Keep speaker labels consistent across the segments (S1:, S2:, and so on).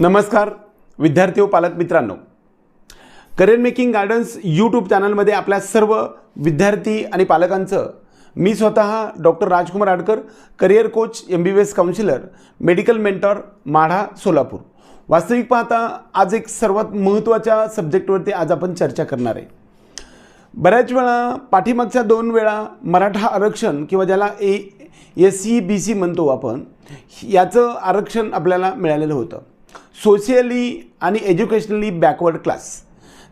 S1: नमस्कार विद्यार्थी व पालक मित्रांनो. करिअर मेकिंग गार्डन्स यूट्यूब चॅनलमध्ये आपल्या सर्व विद्यार्थी आणि पालकांचं मी स्वतः doctor Rajkumar Adkar career coach M B B S counsellor medical mentor Madha Solapur. वास्तविक पाहता आज एक सर्वात महत्त्वाच्या सब्जेक्टवरती आज आपण चर्चा करणार आहे. बऱ्याच वेळा पाठीमागच्या दोन वेळा मराठा आरक्षण किंवा ज्याला A S C B C म्हणतो आपण याचं आरक्षण आपल्याला मिळालेलं होतं. सोशियली आणि एज्युकेशनली बॅकवर्ड क्लास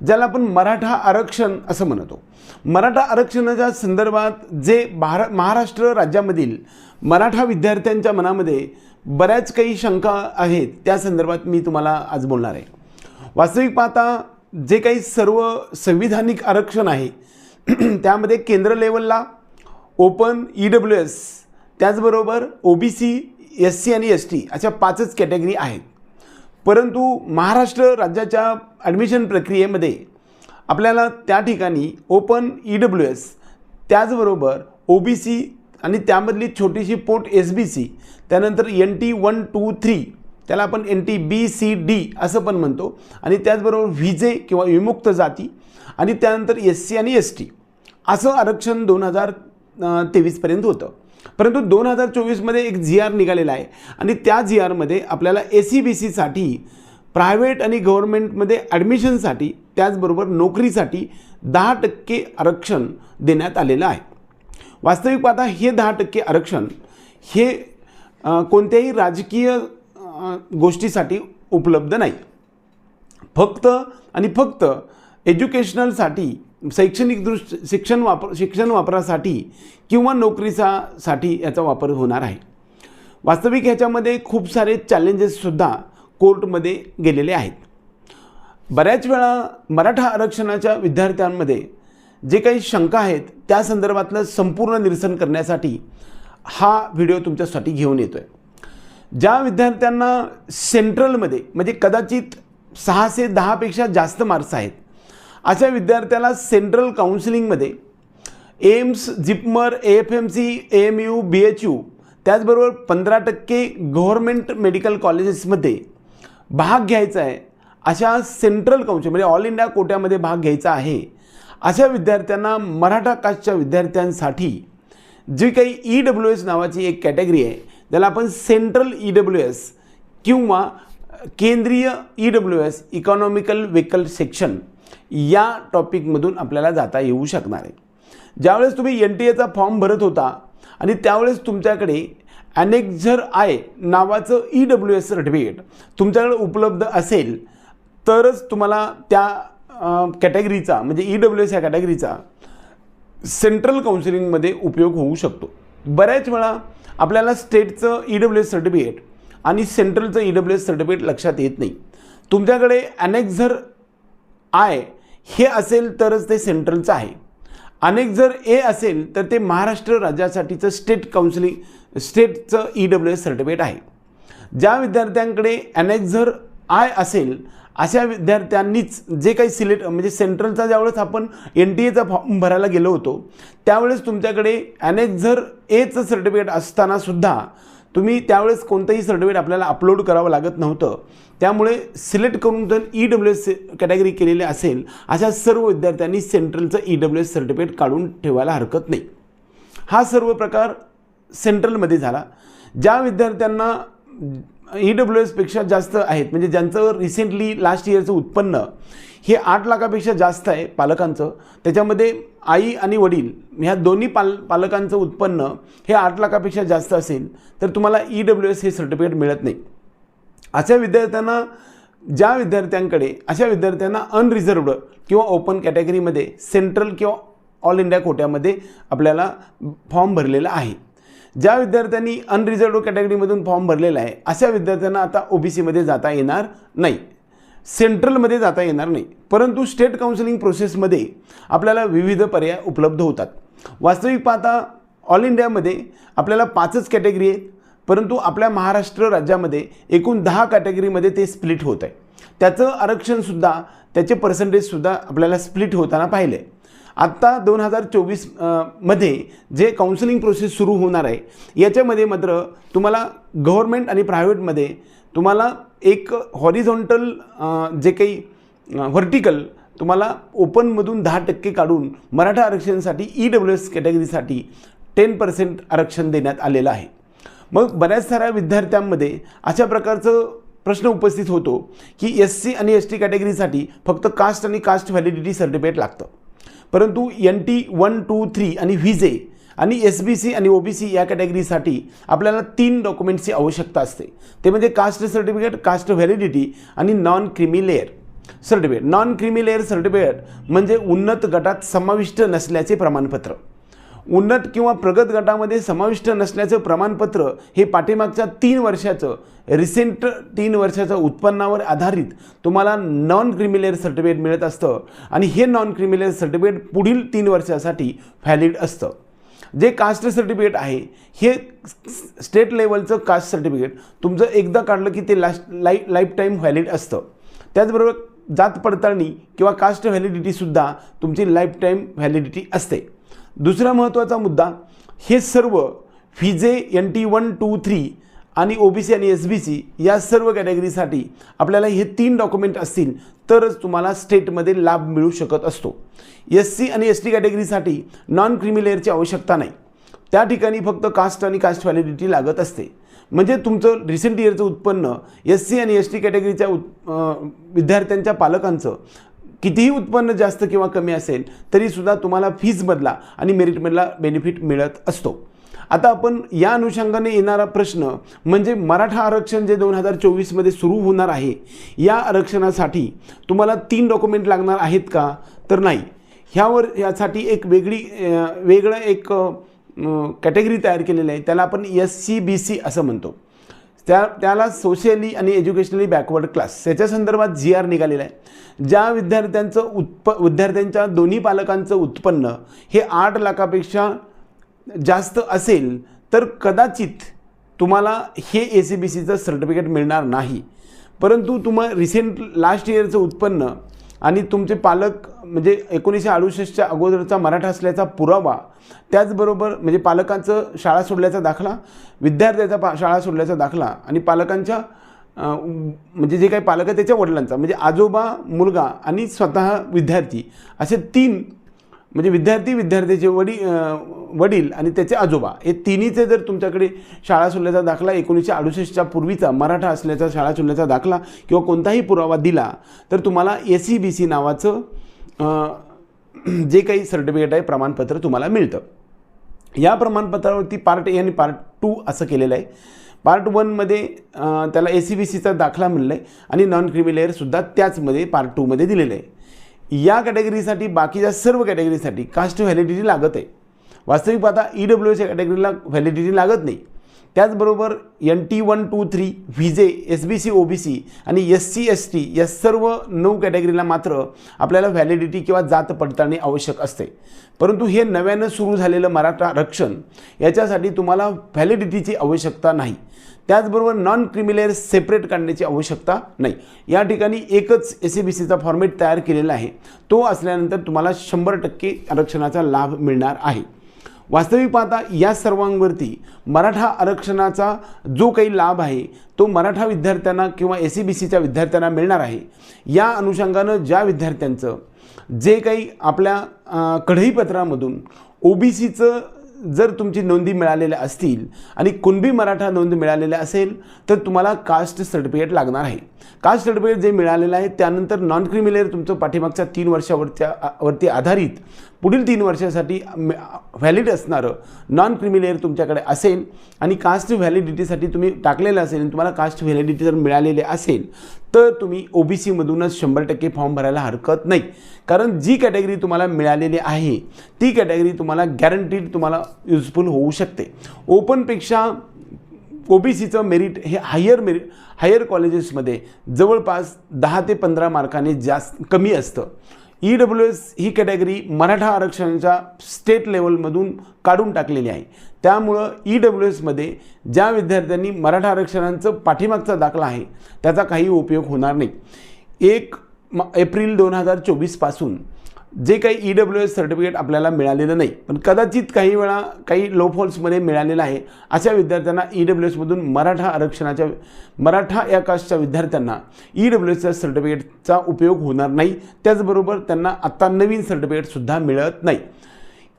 S1: ज्याला आपण मराठा आरक्षण असं म्हणतो. मराठा आरक्षणाच्या संदर्भात जे भार महाराष्ट्र राज्यामधील मराठा विद्यार्थ्यांच्या मनामध्ये बऱ्याच काही शंका आहेत त्या संदर्भात मी तुम्हाला आज बोलणार आहे. वास्तविक पाहता जे काही सर्व संविधानिक आरक्षण आहे त्यामध्ये केंद्र लेवलला ओपन ई डब्ल्यू एस त्याचबरोबर O B C S C आणि एस टी अशा पाचच कॅटेगरी आहेत. परंतु महाराष्ट्र राज्याच्या ॲडमिशन प्रक्रियेमध्ये आपल्याला त्या ठिकाणी ओपन ई डब्ल्यू एस त्याचबरोबर ओ बी सी आणि त्यामधली छोटीशी पोट एस बी सी त्यानंतर N T one two three त्याला आपण N T B C D असं पण म्हणतो. आणि त्याचबरोबर व्हिजे किंवा विमुक्त जाती आणि त्यानंतर एस सी आणि एस टी असं आरक्षण दोन हजार तेवीसपर्यंत होतं. परंतु दोन हजार चोवीसमध्ये एक जी आर निघालेला आहे. आणि त्या जी आरमध्ये आपल्याला ए सी बी सीसाठी प्रायव्हेट आणि गव्हर्मेंटमध्ये ॲडमिशनसाठी त्याचबरोबर नोकरीसाठी दहा टक्के आरक्षण देण्यात आलेलं आहे. वास्तविक पाहता हे दहा टक्के आरक्षण हे कोणत्याही राजकीय गोष्टीसाठी उपलब्ध नाही. फक्त आणि फक्त एज्युकेशनलसाठी शैक्षणिक दृष्ट शिक्षण वापर शिक्षण वापरासाठी किंवा नोकरीचा साठी याचा वापर होणार आहे. वास्तविक ह्याच्यामध्ये खूप सारे चॅलेंजेससुद्धा कोर्टमध्ये गेलेले आहेत. बऱ्याच वेळा मराठा आरक्षणाच्या विद्यार्थ्यांमध्ये जे काही शंका आहेत त्या संदर्भातलं संपूर्ण निरसन करण्यासाठी हा व्हिडिओ तुमच्यासाठी घेऊन येतो आहे ज्या विद्यार्थ्यांना सेंट्रलमध्ये म्हणजे कदाचित सहाशे दहापेक्षा जास्त मार्क्स आहेत अशा विद्यार्थ्याला central काउन्सिलिंगमध्ये AIIMS JIPMER A F M C A M U B H U त्याचबरोबर पंधरा टक्के गव्हर्मेंट मेडिकल कॉलेजेसमध्ये भाग घ्यायचा आहे अशा सेंट्रल काउन्सिल म्हणजे ऑल इंडिया कोट्यामध्ये भाग घ्यायचा आहे अशा विद्यार्थ्यांना मराठा कास्टच्या विद्यार्थ्यांसाठी जी काही ई डब्ल्यू एस नावाची एक कॅटेगरी आहे ज्याला आपण सेंट्रल ई डब्ल्यू एस किंवा केंद्रीय E W S economical weaker section या टॉपिकमधून आपल्याला जाता येऊ शकणार आहे. ज्यावेळेस तुम्ही एन टी एचा फॉर्म भरत होता आणि त्यावेळेस तुमच्याकडे ॲनेक्झर आय नावाचं ई डब्ल्यू एस सर्टिफिकेट तुमच्याकडे उपलब्ध असेल तरच तुम्हाला त्या कॅटेगरीचा म्हणजे ई डब्ल्यू एस या कॅटेगरीचा सेंट्रल काउन्सिलिंगमध्ये उपयोग होऊ शकतो. बऱ्याच वेळा आपल्याला स्टेटचं ई डब्ल्यू एस सर्टिफिकेट आणि सेंट्रलचं ई डब्ल्यू एस सर्टिफिकेट लक्षात येत नाही. तुमच्याकडे ॲनेक्झर आय हे असेल तरच ते सेंट्रलचं आहे. अनेक जर ए असेल तर ते महाराष्ट्र राज्यासाठीचं स्टेट काउन्सिलिंग स्टेटचं ई डब्ल्यू एस सर्टिफिकेट आहे. ज्या विद्यार्थ्यांकडे ॲनेक्झर आय असेल अशा विद्यार्थ्यांनीच जे काही सिलेक्ट म्हणजे सेंट्रलचा ज्यावेळेस आपण एन टी एचा फॉर्म भरायला गेलो होतो त्यावेळेस तुमच्याकडे ॲनेक्झर एचं सर्टिफिकेट असतानासुद्धा तुम्ही त्यावेळेस कोणतंही सर्टिफिकेट आपल्याला अपलोड करावं लागत नव्हतं. त्यामुळे सिलेक्ट करून जर ई डब्ल्यू एस कॅटेगरी केलेली असेल अशा सर्व विद्यार्थ्यांनी सेंट्रलचं ई डब्ल्यू एस सर्टिफिकेट काढून ठेवायला हरकत नाही. हा सर्व प्रकार सेंट्रलमध्ये झाला. ज्या विद्यार्थ्यांना ई डब्ल्यू एसपेक्षा जास्त आहेत म्हणजे ज्यांचं रिसेंटली लास्ट इयरचं उत्पन्न हे आठ लाखापेक्षा जास्त आहे पालकांचं त्याच्यामध्ये आई आणि वडील ह्या दोन्ही पाल पालकांचं उत्पन्न हे आठ लाखापेक्षा जास्त असेल तर तुम्हाला ई डब्ल्यू एस हे सर्टिफिकेट मिळत नाही. अशा विद्यार्थ्यांना ज्या विद्यार्थ्यांकडे अशा विद्यार्थ्यांना अनरिझर्वड किंवा ओपन कॅटेगरीमध्ये सेंट्रल किंवा ऑल इंडिया कोट्यामध्ये आपल्याला फॉर्म भरलेला आहे. ज्या विद्यार्थ्यांनी अनरिझर्वड कॅटेगरीमधून फॉर्म भरलेला आहे अशा विद्यार्थ्यांना आता ओ बी सीमध्ये जाता येणार नाही. सेंट्रलमध्ये जाता येणार नाही. परंतु स्टेट काउन्सिलिंग प्रोसेसमध्ये आपल्याला विविध पर्याय उपलब्ध होतात. वास्तविक पाहता ऑल इंडियामध्ये आपल्याला पाचच कॅटेगरी आहेत. परंतु आपल्या महाराष्ट्र राज्यामध्ये एकूण दहा कॅटेगरीमध्ये ते स्प्लिट होत आहे. त्याचं आरक्षणसुद्धा त्याचे पर्सेंटेजसुद्धा आपल्याला स्प्लिट होताना पाहिले आत्ता दोन हजार चोवीसमध्ये जे काउन्सिलिंग प्रोसेस सुरू होणार आहे याच्यामध्ये मात्र तुम्हाला गव्हर्मेंट आणि प्रायव्हेटमध्ये तुम्हाला एक हॉरिझॉन्टल जे काही व्हर्टिकल तुम्हाला ओपनमधून दहा टक्के काढून मराठा आरक्षणसाठी ई डब्ल्यू एस कॅटेगरीसाठी टेन पर्सेंट आरक्षण देण्यात आलेलं आहे. मग बऱ्याच साऱ्या विद्यार्थ्यांमध्ये अशा प्रकारचं प्रश्न उपस्थित होतो की एस सी आणि एस टी कॅटेगरीसाठी फक्त कास्ट आणि कास्ट व्हॅलिडिटी सर्टिफिकेट लागतं. परंतु N T one two three आणि व्ही जे आणि एस बी सी आणि ओ बी सी या कॅटेगरीसाठी आपल्याला तीन डॉक्युमेंट्सची आवश्यकता असते. ते म्हणजे कास्ट सर्टिफिकेट कास्ट व्हॅलिडिटी आणि non creamy layer certificate non creamy layer certificate म्हणजे उन्नत गटात समाविष्ट नसल्याचे प्रमाणपत्र. उन्नत किंवा प्रगत गटामध्ये समाविष्ट नसल्याचं प्रमाणपत्र हे पाठीमागच्या तीन वर्षाचं रिसेंट तीन वर्षाचं उत्पन्नावर आधारित तुम्हाला नॉन क्रिमिलेअर सर्टिफिकेट मिळत असतं. आणि हे नॉन क्रिमिलेअर सर्टिफिकेट पुढील तीन वर्षासाठी व्हॅलिड असतं. जे कास्ट सर्टिफिकेट आहे हे स्टेट लेवलचं कास्ट सर्टिफिकेट तुमचं एकदा काढलं की ते last life life time valid असतं. त्याचबरोबर जात पडताळणी किंवा कास्ट व्हॅलिडिटीसुद्धा तुमची लाईफ टाईम व्हॅलिडिटी असते. दुसरा महत्त्वाचा मुद्दा हे सर्व फिजे N T one two three आणि ओ बी सी आणि एस बी सी या सर्व कॅटेगरीसाठी आपल्याला हे तीन डॉक्युमेंट असतील तरच तुम्हाला स्टेटमध्ये लाभ मिळू शकत असतो. एस सी आणि एस टी कॅटेगरीसाठी नॉन क्रिमिलेअरची आवश्यकता नाही. त्या ठिकाणी फक्त कास्ट आणि कास्ट व्हॅलिडिटी लागत असते. म्हणजे तुमचं रिसेंट इयरचं उत्पन्न एस सी आणि एस टी कॅटेगरीच्या उत् विद्यार्थ्यांच्या पालकांचं कितीही उत्पन्न जास्त किंवा कमी असेल तरीसुद्धा तुम्हाला फीजमधला आणि मेरिटमधला बेनिफिट मिळत असतो. आता आपण या अनुषंगाने येणारा प्रश्न म्हणजे मराठा आरक्षण जे दोन हजार चोवीसमध्ये सुरू होणार आहे या आरक्षणासाठी तुम्हाला तीन डॉक्युमेंट लागणार आहेत का? तर नाही. ह्यावर यासाठी एक वेगळी वेगळं एक कॅटेगरी तयार केलेली आहे. त्याला आपण एस सी बी सी असं म्हणतो. त्या त्याला सोशली आणि एज्युकेशनली बॅकवर्ड क्लास. याच्या संदर्भात जी आर निघालेला आहे. ज्या विद्यार्थ्यांचं उत्प विद्यार्थ्यांच्या दोन्ही पालकांचं उत्पन्न हे आठ लाखापेक्षा जास्त असेल तर कदाचित तुम्हाला हे ए सी बी सीचं सर्टिफिकेट मिळणार नाही. परंतु तुम्हा रिसेंट लास्ट इयरचं उत्पन्न आणि तुमचे पालक म्हणजे एकोणीसशे अडुसष्टच्या अगोदरचा मराठा असल्याचा पुरावा त्याचबरोबर म्हणजे पालकांचं शाळा सोडल्याचा दाखला विद्यार्थ्याचा पा शाळा सोडल्याचा दाखला आणि पालकांच्या म्हणजे जे काही पालक आहे त्याच्या वडिलांचा म्हणजे आजोबा मुलगा आणि स्वतः विद्यार्थी असे तीन म्हणजे विद्यार्थी विद्यार्थ्याचे वडील वडील आणि त्याचे आजोबा हे तिन्हीचे जर तुमच्याकडे शाळा सोडल्याचा दाखला एकोणीसशे अडुसष्टच्या पूर्वीचा मराठा असल्याचा शाळा सोडल्याचा दाखला किंवा कोणताही पुरावा दिला तर तुम्हाला ए सी बी सी नावाचं जे काही सर्टिफिकेट आहे प्रमाणपत्र तुम्हाला मिळतं. या प्रमाणपत्रावरती पार्ट ए आणि पार्ट टू असं केलेलं आहे. पार्ट वनमध्ये त्याला ए सी बी सीचा दाखला मिळला आहे आणि नॉन क्रिमिलेअरसुद्धा त्याचमध्ये पार्ट टूमध्ये दिलेलं आहे. या कॅटेगरीसाठी बाकीच्या सर्व कॅटेगरीसाठी कास्ट व्हॅलिडिटी लागत आहे. वास्तविक पाहता ई डब्ल्यू एसच्या कॅटेगरीला व्हॅलिडिटी लागत नाही. त्याचबरोबर N T one two three V J S B C O B C आणि एस सी एस टी या सर्व नऊ कॅटेगरीला मात्र आपल्याला व्हॅलिडिटी किंवा जात पडताळणी आवश्यक असते. परंतु हे नव्यानं सुरू झालेलं मराठा आरक्षण याच्यासाठी तुम्हाला व्हॅलिडिटीची आवश्यकता नाही. त्याचबरोबर नॉन क्रिमिलेअर सेपरेट काढण्याची आवश्यकता नाही. या ठिकाणी एकच एस सी बी सीचा फॉर्मेट तयार केलेला आहे. तो असल्यानंतर तुम्हाला शंभर टक्के आरक्षणाचा लाभ मिळणार आहे. वास्तविक पाहता या सर्वांवरती मराठा आरक्षणाचा जो काही लाभ आहे तो मराठा विद्यार्थ्यांना किंवा ए सी बी सीच्या विद्यार्थ्यांना मिळणार आहे. या अनुषंगानं ज्या विद्यार्थ्यांचं जे काही आपल्या कढईपत्रामधून ओ बी सीचं जर तुमची नोंदी मिळालेल्या असतील आणि कुणबी मराठा नोंद मिळालेल्या असेल तर तुम्हाला कास्ट सर्टिफिकेट लागणार आहे. कास्ट सर्टिफिकेट जे मिळालेलं आहे त्यानंतर नॉन क्रिमिलेअर तुमचं पाठीमागच्या तीन वर्षावरच्या वरती आधारित पुढील तीन वर्षासाठी व्हॅलिड असणारं नॉन क्रिमिलेअर तुमच्याकडे असेल आणि कास्ट व्हॅलिडिटीसाठी तुम्ही टाकलेलं असेल आणि तुम्हाला कास्ट व्हॅलिडिटी जर मिळालेले असेल तर तुम्ही ओ बी सीमधूनच शंभर टक्के फॉर्म भरायला हरकत नाही. कारण जी कॅटेगरी तुम्हाला मिळालेली आहे ती कॅटेगरी तुम्हाला गॅरंटीड तुम्हाला युजफुल होऊ शकते. ओपनपेक्षा ओ बी सीचं मेरिट हे हायर मेरिट हायर कॉलेजेसमध्ये जवळपास दहा ते पंधरा मार्काने जास्त कमी असतं. ई डब्ल्यू एस ही कॅटेगरी मराठा आरक्षणाच्या स्टेट लेवलमधून काढून टाकलेली आहे. त्यामुळं ई डब्ल्यू एसमध्ये ज्या विद्यार्थ्यांनी मराठा आरक्षणांचं पाठीमागचा दाखला आहे त्याचा काही उपयोग होणार नाही. एक म एप्रिल दोन हजार चोवीसपासून जे काही ई डब्ल्यू एस सर्टिफिकेट आपल्याला मिळालेलं नाही पण कदाचित काही वेळा काही लो फॉल्समध्ये मिळालेलं आहे अशा विद्यार्थ्यांना ई डब्ल्यू एसमधून मराठा आरक्षणाच्या मराठा या कास्टच्या विद्यार्थ्यांना ई डब्ल्यू एसच्या सर्टिफिकेटचा उपयोग होणार नाही. त्याचबरोबर त्यांना आत्ता नवीन सर्टिफिकेटसुद्धा मिळत नाही.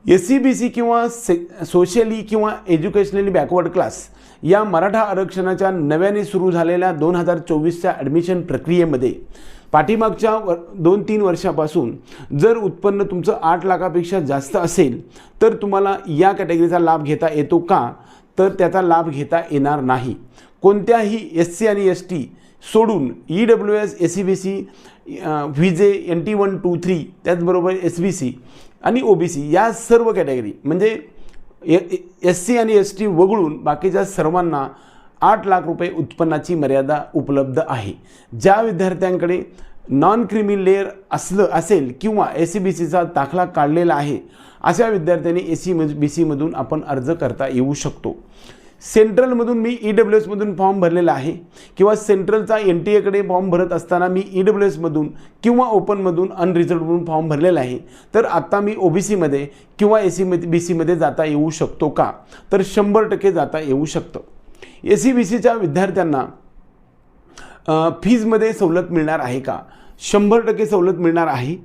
S1: एस सी बी सी किंवा से सोशली किंवा एज्युकेशनली बॅकवर्ड क्लास या मराठा आरक्षणाच्या नव्याने सुरू झालेल्या दोन हजार चोवीसच्या ॲडमिशन प्रक्रियेमध्ये पाठीमागच्या व दोन तीन वर्षापासून जर उत्पन्न तुमचं आठ लाखापेक्षा जास्त असेल तर तुम्हाला या कॅटेगरीचा लाभ घेता येतो का? तर त्याचा लाभ घेता येणार नाही. कोणत्याही एस सी आणि एस टी सोडून E W S S C B C V J N T one two three त्याचबरोबर एस बी सी आणि ओ बी सी या सर्व कॅटेगरी म्हणजे एस सी आणि एस टी वगळून बाकीच्या सर्वांना आठ लाख रुपये उत्पन्नाची मर्यादा उपलब्ध आहे. ज्या विद्यार्थ्यांकडे नॉन क्रिमी लेअर असलं असेल किंवा एस सी बी सीचा दाखला काढलेला आहे अशा विद्यार्थ्यांनी एस सी बी सीमधून आपण अर्ज करता येऊ शकतो. सेंट्रलमधून मी ई डब्ल्यू एसमधून फॉर्म भरलेला आहे किंवा सेंट्रलचा एन टी एकडे फॉर्म भरत असताना मी ई डब्ल्यू एसमधून किंवा ओपनमधून अनरिझर्वमधून फॉर्म भरलेला आहे. तर आत्ता मी ओ बी सीमध्ये किंवा ए सी बी सीमध्ये जाता येऊ शकतो का? तर शंभर टक्के जाता येऊ शकतं. ए सी बी सीच्या विद्यार्थ्यांना फीजमध्ये सवलत मिळणार आहे का? शंभर टक्के सवलत मिळणार आहे.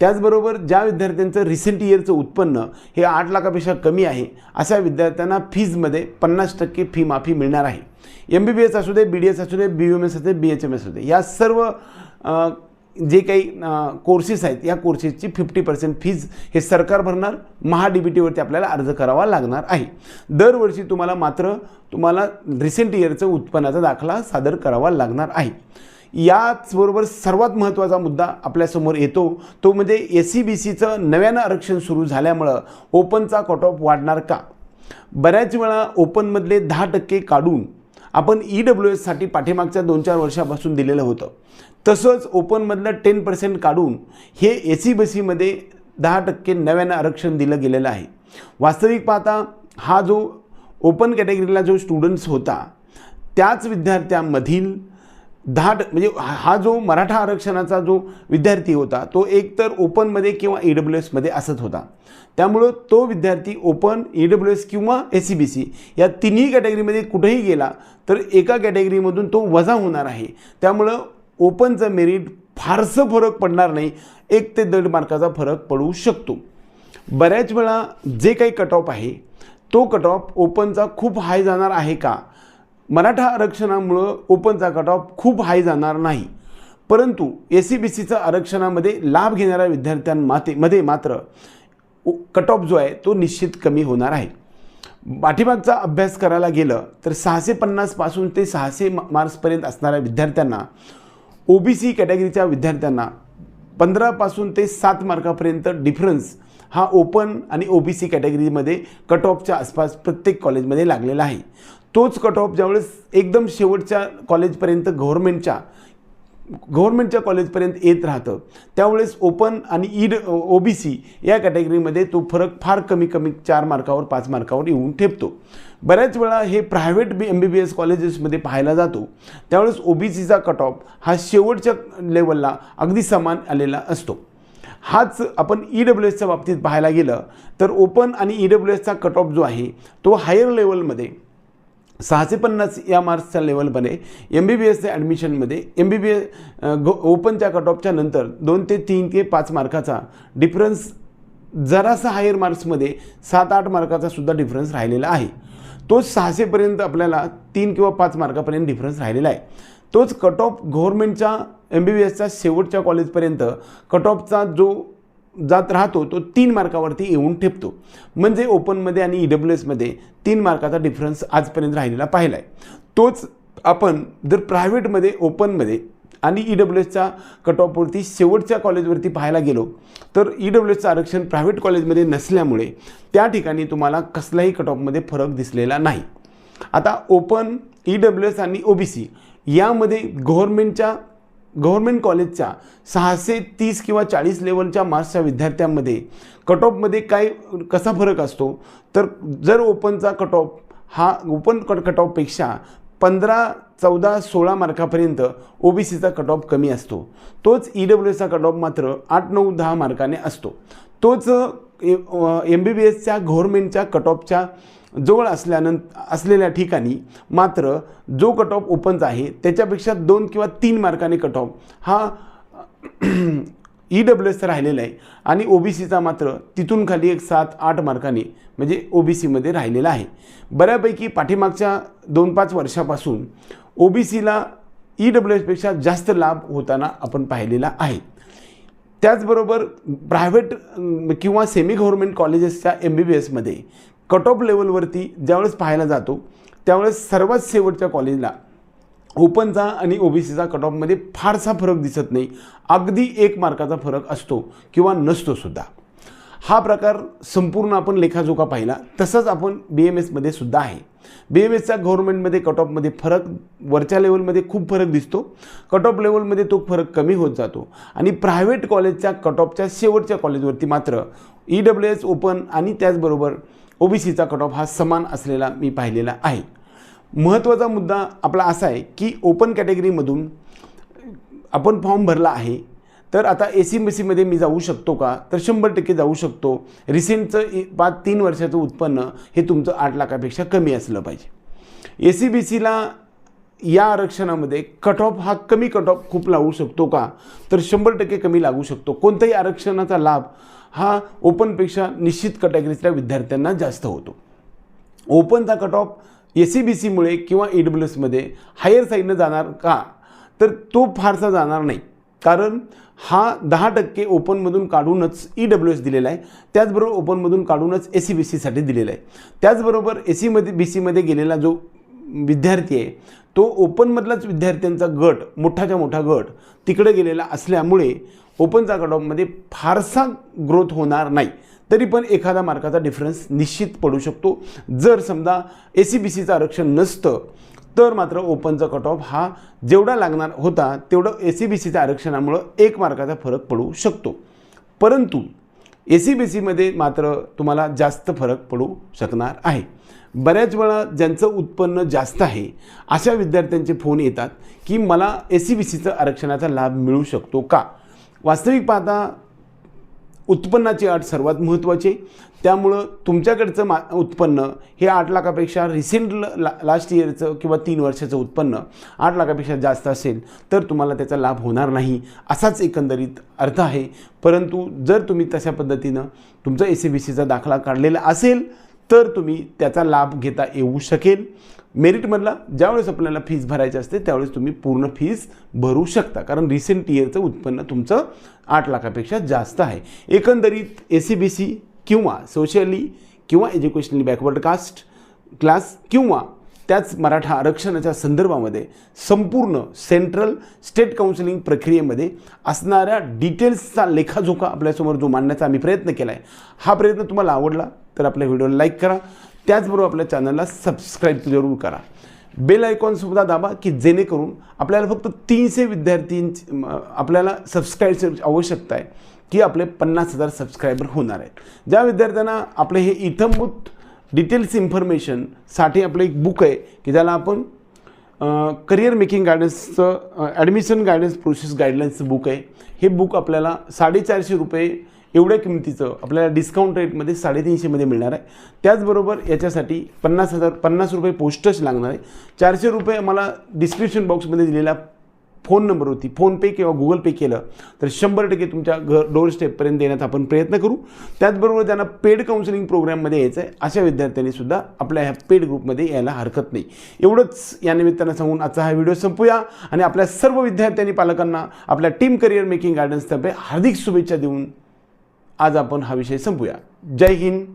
S1: त्याचबरोबर ज्या विद्यार्थ्यांचं रिसेंट इयरचं उत्पन्न हे आठ लाखापेक्षा कमी आहे अशा विद्यार्थ्यांना फीजमध्ये पन्नास टक्के फी माफी मिळणार आहे. एम बी बी एस असू दे बी डी एस असू दे बी एम एस असू दे बी एच एम एस असू दे या सर्व जे काही कोर्सेस आहेत या कोर्सेसची फिफ्टी पर्सेंट फीज हे सरकार भरणार महा डी बी टीवरती आपल्याला अर्ज करावा लागणार आहे. दरवर्षी तुम्हाला मात्र तुम्हाला रिसेंट इयरचं उत्पन्नाचा दाखला सादर करावा लागणार आहे. याचबरोबर सर्वात महत्त्वाचा मुद्दा आपल्यासमोर येतो तो म्हणजे ए सी बी सीचं नव्यानं आरक्षण सुरू झाल्यामुळं ओपनचा कट ऑफ वाढणार का? बऱ्याच वेळा ओपनमधले दहा टक्के काढून आपण ई डब्ल्यू एससाठी पाठीमागच्या दोन चार वर्षापासून दिलेलं होतं. तसंच ओपनमधलं टेन पर्सेंट काढून हे ए सी बसीमध्ये दहा टक्के नव्यानं आरक्षण दिलं गेलेलं आहे. वास्तविक पाहता हा जो ओपन कॅटेगरीला जो स्टुडंट्स होता त्याच विद्यार्थ्यांमधील दहा ट- म्हणजे हा हा जो मराठा आरक्षणाचा जो विद्यार्थी होता तो एकतर ओपनमध्ये किंवा ई डब्ल्यू एसमध्ये असत होता. त्यामुळं तो विद्यार्थी ओपन ई डब्ल्यू एस किंवा ए सी बी सी या तिन्ही कॅटेगरीमध्ये कुठेही गेला तर एका कॅटेगरीमधून तो वजा होणार आहे. त्यामुळं ओपनचं मेरिट फारसं फरक पडणार नाही. एक ते दीड मार्काचा फरक पडू शकतो. बऱ्याच वेळा जे काही कट ऑफ आहे तो कट ऑफ ओपनचा खूप हाय जाणार आहे का? मराठा आरक्षणामुळं ओपनचा कट ऑफ खूप हाय जाणार नाही. परंतु ए सी बी सीचं आरक्षणामध्ये लाभ घेणाऱ्या विद्यार्थ्यांमाते मध्ये मात्र कट ऑफ जो आहे तो निश्चित कमी होणार आहे. पाठीमागचा अभ्यास करायला गेलं तर सहाशे पन्नासपासून ते सहाशे मा- मार्क्सपर्यंत असणाऱ्या विद्यार्थ्यांना ओ बी सी कॅटेगरीच्या विद्यार्थ्यांना पंधरापासून ते सात मार्कापर्यंत डिफरन्स हा ओपन आणि ओ बी सी कॅटेगरीमध्ये कट ऑफच्या आसपास प्रत्येक कॉलेजमध्ये लागलेला आहे. तोच कट ऑफ ज्यावेळेस एकदम शेवटच्या कॉलेजपर्यंत गव्हर्नमेंटच्या गव्हर्नमेंटच्या कॉलेजपर्यंत येत राहतं त्यावेळेस ओपन आणि ईड ओ बी सी या कॅटेगरीमध्ये तो फरक फार कमी कमी चार मार्कावर पाच मार्कावर येऊन ठेपतो. बऱ्याच वेळा हे private B M B B S कॉलेजेसमध्ये पाहायला जातो. त्यावेळेस ओ बी सीचा कट ऑफ हा शेवटच्या लेवलला अगदी समान आलेला असतो. हाच आपण ई डब्ल्यू एसच्या बाबतीत पाहायला गेलं तर ओपन आणि ई डब्ल्यू एसचा कट ऑफ जो आहे तो हायर लेवलमध्ये सहाशे पन्नास या मार्क्सच्या लेवलमध्ये एम बी बी एसच्या ॲडमिशनमध्ये एम बी बी एस ओपनच्या कट ऑफच्या नंतर दोन ते तीन ते पाच मार्काचा डिफरन्स जरासा हायर मार्क्समध्ये सात आठ मार्काचा सुद्धा डिफरन्स राहिलेला आहे. तोच सहाशेपर्यंत आपल्याला तीन किंवा पाच मार्कापर्यंत डिफरन्स राहिलेला आहे. तोच कट ऑफ गव्हर्नमेंटच्या एम बी बी एसच्या शेवटच्या कॉलेजपर्यंत कट ऑफचा जो जात राहतो तो तीन मार्कावरती येऊन ठेपतो. म्हणजे ओपनमध्ये आणि ई डब्ल्यू एसमध्ये तीन मार्काचा डिफरन्स आजपर्यंत राहिलेला पाहिला आहे तोच आपण जर प्रायव्हेटमध्ये ओपनमध्ये आणि ई डब्ल्यू एसच्या कट ऑफवरती शेवटच्या कॉलेजवरती पाहायला गेलो तर ई डब्ल्यू एसचं आरक्षण प्रायव्हेट कॉलेजमध्ये नसल्यामुळे त्या ठिकाणी तुम्हाला कसलाही कट ऑफमध्ये फरक दिसलेला नाही. आता ओपन ई डब्ल्यू एस आणि ओ बी सी यामध्ये गव्हर्नमेंटच्या गव्हर्नमेंट कॉलेजच्या सहाशे तीस किंवा चाळीस लेवलच्या मार्क्सच्या विद्यार्थ्यांमध्ये कट ऑफमध्ये काय कसा फरक असतो? तर जर ओपनचा कट ऑफ हा ओपन कट कट ऑफपेक्षा पंधरा चौदा सोळा मार्कापर्यंत ओ बी सीचा कट ऑफ कमी असतो. तोच ई डब्ल्यू एसचा कट ऑफ मात्र आठ नऊ दहा मार्काने असतो. तोच एम बी बी एसच्या गव्हर्मेंटच्या कट ऑफच्या जवळ असल्यानं असलेल्या ठिकाणी मात्र जो कट ऑफ ओपनचा आहे त्याच्यापेक्षा दोन किंवा तीन मार्काने कट ऑफ हा ई डब्ल्यू एसचा राहिलेला आहे. आणि ओ बी सीचा मात्र तिथून खाली एक सात आठ मार्काने म्हणजे ओ बी सीमध्ये राहिलेला आहे. बऱ्यापैकी पाठीमागच्या दोन पाच वर्षापासून ओ बी सीला ई डब्ल्यू एसपेक्षा जास्त लाभ होताना आपण पाहिलेला आहे. त्याचबरोबर प्रायव्हेट किंवा सेमी गव्हर्मेंट कॉलेजेसच्या एम बी बी एसमध्ये कट ऑफ लेवलवरती ज्यावेळेस पाहायला जातो त्यावेळेस सर्वात शेवटच्या कॉलेजला ओपनचा आणि ओ बी सीचा कट ऑफमध्ये फारसा फरक दिसत नाही. अगदी एक मार्काचा फरक असतो किंवा नसतोसुद्धा हा प्रकार संपूर्ण आपण लेखाजोखा पाहिला. तसंच आपण बी एम एसमध्ये सुद्धा आहे. बी एम एसच्या गव्हर्नमेंटमध्ये कट ऑफमध्ये फरक वरच्या लेवलमध्ये खूप फरक दिसतो. कट ऑफ लेवलमध्ये तो फरक कमी होत जातो. आणि प्रायव्हेट कॉलेजच्या कट ऑफच्या शेवटच्या कॉलेजवरती मात्र ई डब्ल्यू एस ओपन आणि त्याचबरोबर ओ बी सीचा कट ऑफ हा समान असलेला मी पाहिलेला आहे. महत्त्वाचा मुद्दा आपला असा आहे की ओपन कॅटेगरीमधून आपण फॉर्म भरला आहे तर आता ए सी बी सीमध्ये मी जाऊ शकतो का? तर शंभर टक्के जाऊ शकतो. रिसेंटचं पाच तीन वर्षाचं उत्पन्न हे तुमचं आठ लाखापेक्षा कमी असलं पाहिजे. ए सी बी सीला या आरक्षणामध्ये कट ऑफ हा कमी कट ऑफ खूप लागू शकतो का? तर शंभर टक्के कमी लागू शकतो. कोणत्याही आरक्षणाचा लाभ हा ओपनपेक्षा निश्चित कॅटेगरीतल्या विद्यार्थ्यांना जास्त होतो. ओपनचा cut off A C B सीमुळे किंवा ई डब्ल्यू एसमध्ये हायर साईडनं जाणार का? तर तो फारसा जाणार नाही. कारण हा दहा टक्के ओपनमधून काढूनच ई डब्ल्यू एस दिलेला आहे. त्याचबरोबर ओपनमधून काढूनच ए सी बी सीसाठी दिलेला आहे. त्याचबरोबर ए सीमध्ये बी सीमध्ये गेलेला जो विद्यार्थी आहे तो ओपनमधलाच विद्यार्थ्यांचा गट मोठाच्या मोठा गट तिकडे गेलेला असल्यामुळे ओपनचा कट ऑफमध्ये फारसा ग्रोथ होणार नाही. तरी पण एखादा मार्काचा डिफरन्स निश्चित पडू शकतो. जर समजा ए सी बी सीचं आरक्षण नसतं तर मात्र ओपनचा कट ऑफ हा जेवढा लागणार होता तेवढं ए सी बी सीच्या आरक्षणामुळं एक मार्काचा फरक पडू शकतो. परंतु ए सी बी सीमध्ये मात्र तुम्हाला जास्त फरक पडू शकणार आहे. बऱ्याच वेळा ज्यांचं उत्पन्न जास्त आहे अशा विद्यार्थ्यांचे फोन येतात की मला ए सी बी सीचं आरक्षणाचा लाभ मिळू शकतो का? वास्तविक पाहता उत्पन्नाची अट सर्वात महत्त्वाची आहे. त्यामुळं तुमच्याकडचं मा उत्पन्न हे आठ लाखापेक्षा रिसेंट ला लास्ट इयरचं किंवा तीन वर्षाचं उत्पन्न आठ लाखापेक्षा जास्त असेल तर तुम्हाला त्याचा लाभ होणार नाही असाच एकंदरीत अर्थ आहे परंतु जर तुम्ही तशा पद्धतीनं तुमचा ए सी बी सीचा दाखला काढलेला असेल तर तुम्ही त्याचा लाभ घेता येऊ शकेल मेरिटमधला ज्यावेळेस आपल्याला फीज भरायची असते त्यावेळेस तुम्ही पूर्ण फीज भरू शकता. कारण रिसेंट इयरचं उत्पन्न तुमचं आठ लाखापेक्षा जास्त आहे. एकंदरीत ए सी बी सी किंवा सोशली किंवा एज्युकेशनली बॅकवर्ड कास्ट क्लास किंवा त्याच मराठा आरक्षणाच्या संदर्भामध्ये संपूर्ण सेंट्रल स्टेट काउन्सिलिंग प्रक्रियेमध्ये असणाऱ्या डिटेल्सचा लेखाजोखा आपल्यासमोर जो मांडण्याचा आम्ही प्रयत्न केला आहे हा प्रयत्न तुम्हाला आवडला तर आपल्या व्हिडिओला लाईक करा. त्याचबरोबर आपल्या चॅनलला सबस्क्राईब जरूर करा. बेल आयकॉनसुद्धा दाबा की जेणेकरून आपल्याला फक्त तीनशे विद्यार्थींची आपल्याला सबस्क्राईबची आवश्यकता आहे की आपले पन्नास हजार सबस्क्रायबर होणार आहेत. ज्या विद्यार्थ्यांना आपले हे इथंभूत डिटेल्स इन्फॉर्मेशनसाठी आपलं एक बुक आहे की ज्याला आपण करिअर मेकिंग गायडन्सचं ॲडमिशन गायडन्स प्रोसेस गाईडलाईन्सचं बुक आहे. हे बुक आपल्याला साडेचारशे रुपये एवढ्या किमतीचं आपल्याला डिस्काउंट रेटमध्ये साडेतीनशेमध्ये मिळणार आहे. त्याचबरोबर याच्यासाठी पन्नास हजार पन्नास रुपये पोस्टच लागणार आहे. चारशे रुपये मला डिस्क्रिप्शन बॉक्समध्ये दिलेला फोन नंबरवरती फोनपे किंवा गुगल पे केलं तर शंभर टक्के तुमच्या घर डोर स्टेपपर्यंत देण्याचा आपण प्रयत्न करू. त्याचबरोबर ज्यांना पेड काउन्सिलिंग प्रोग्राममध्ये यायचं आहे. अशा विद्यार्थ्यांनी सुद्धा आपल्या ह्या पेड ग्रुपमध्ये यायला हरकत नाही. एवढंच या निमित्तानं सांगून आजचा हा व्हिडिओ संपूया. आणि आपल्या सर्व विद्यार्थ्यांनी पालकांना आपल्या टीम करिअर मेकिंग गायडन्सतर्फे हार्दिक शुभेच्छा देऊन आज आपण हा विषय संपूया. जय हिंद.